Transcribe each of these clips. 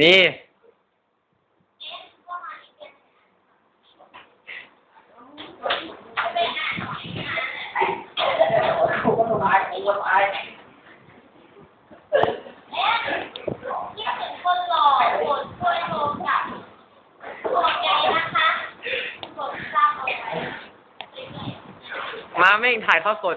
นี่คิดถึงคนหล่อโปรดช่วยโทรกลับโปรดใจนะคะโปรดทราบเอาไว้มาไม่งถ่ายทอดสด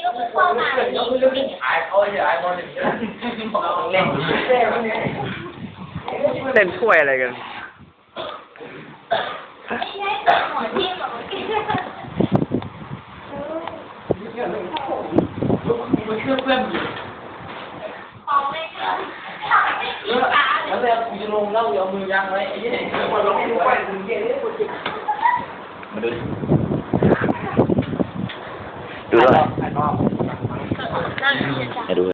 เกินคิดว่าคุณพ่อมาวันนี้เล่นถ้วยอะไรกันไม่ใช่หัวที่แบบว่าของไม่ค่ะไม่สีฟ้าเลยแล้วแบบกูจะลงแล้วเอามือยั้งไว้ไอ้ยี่ห้อมันลงไปถึงเกลียดกูจิมาดูดูด้วยถ่ายภาพ ให้ดู